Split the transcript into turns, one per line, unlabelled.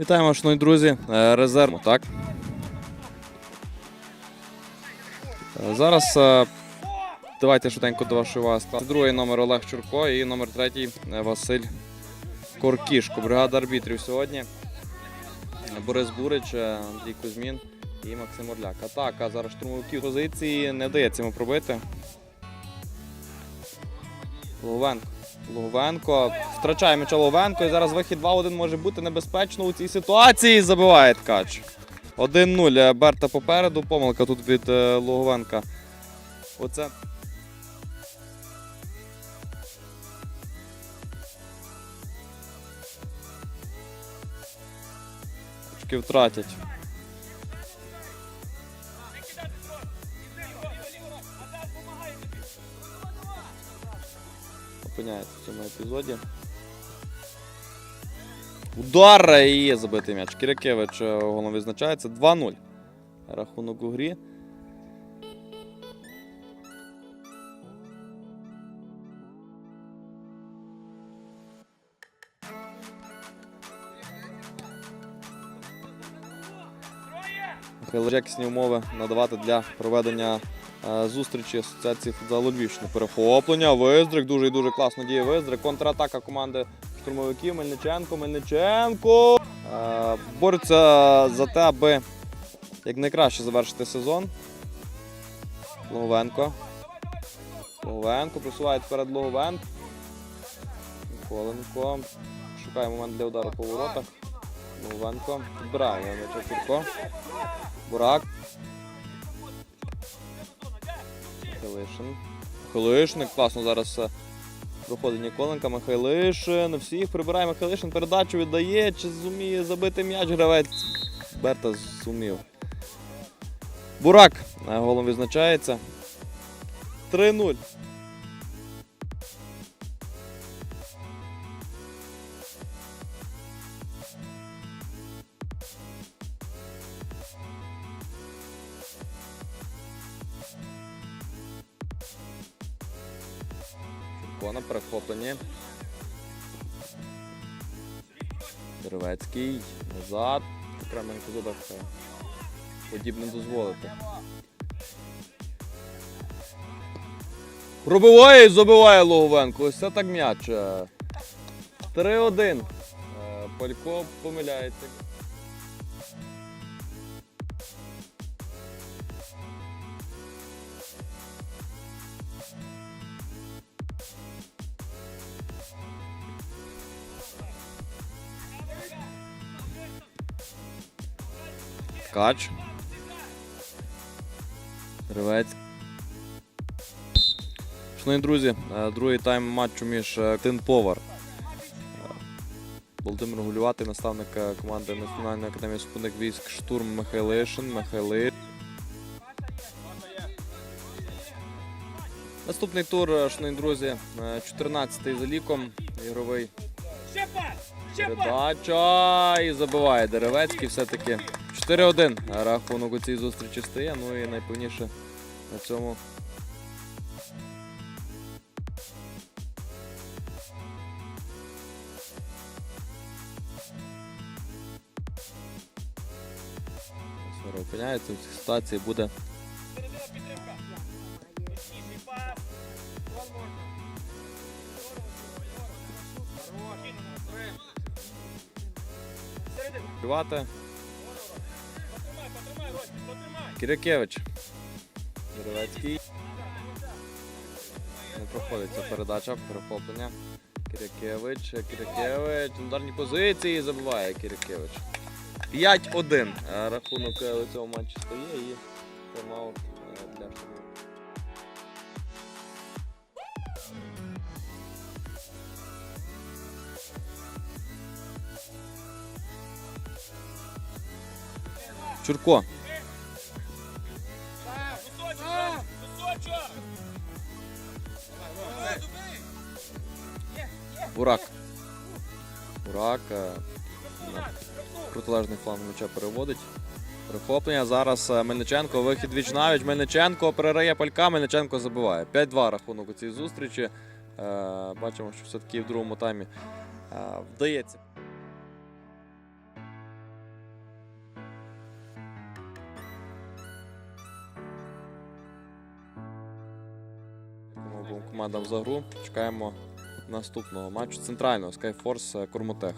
Вітаємо, шановні друзі, е, резерв. Так. Е, зараз е, давайте швиденько до вашої вас. Другий номер Олег Чурко і номер третій Василь Коркішко. Бригада арбітрів сьогодні. Борис Бурич, Андрій Кузьмін і Максим Орляк. Атака зараз штурмовиків позиції не вдається йому пробити. Ловенко. Ловенко втрачає м'яча Ловенко. І зараз вихід 2-1 може бути небезпечно у цій ситуації. Забиває ткач. 1-0. Е, Берта попереду. Помилка тут від е, Логовенка. Оце. Втратять. Опиняється в цьому епізоді. Удар і забитий м'яч. Кірякевич е, голом відзначається. 2-0. Рахунок у грі. Якісні умови надавати для проведення зустрічі Асоціації футзалу Львівщини. Перехоплення, Виздрик, дуже і дуже класно діє Виздрик. Контратака команди штурмовиків Мельниченко, Мельниченко. Е, Борються за те, аби якнайкраще завершити сезон. Логовенко. Логовенко просувають вперед Логовенко. Ніколенко. Шукає момент для удару по воротах. Логовенко. Підбирає м'яча Бурак. Михайлишин. Михайлишин. Класно зараз виходить Ніколенка. Михайлишин. Всіх прибирає Михайлишин. Передачу віддає. Чи зуміє забити м'яч гравець? Берта зумів. Бурак. е, Голом відзначається. 3-0. Чурко на перехопленні. Деревецький. Назад. Кременко задавка. Подібне дозволити. Пробиває і забиває Логовенко. Ось це так м'яч. Е, 3-1. Е, Палько помиляється. Ткач. Ревець. Шановні друзі, е, другий тайм матчу між е, Тин Повар. Е, Володимир Гулюватий, наставник команди Національної академії супутник військ Штурм Михайлишин. Михайли. Наступний тур, шановні друзі, 14-й за ліком. Ігровий Передача і забиває Деревецький все-таки 4-1 рахунок у цій зустрічі стає. Ну і найпевніше на цьому. Опиняється в цій ситуації буде Співати. Кирякевич. Деревецький. Не проходить ця передача, перехоплення. Кирякевич. На ударній позиції забиває Кирякевич. 5-1. Е, Рахунок е, у цьому матчі стає і тайм-аут е, для штурму. Чурко. Бурак. Бурак. Е, протилежний фланг м'яча переводить. Прихоплення. Зараз е, Мельниченко. Вихід вічнавіч. Мельниченко перерає палька. Мельниченко забиває. 5-2 рахунок у цій зустрічі. Е, бачимо, що все-таки в другому таймі вдається. Командам за гру. Чекаємо наступного матчу центрального Skyforce Курмотех.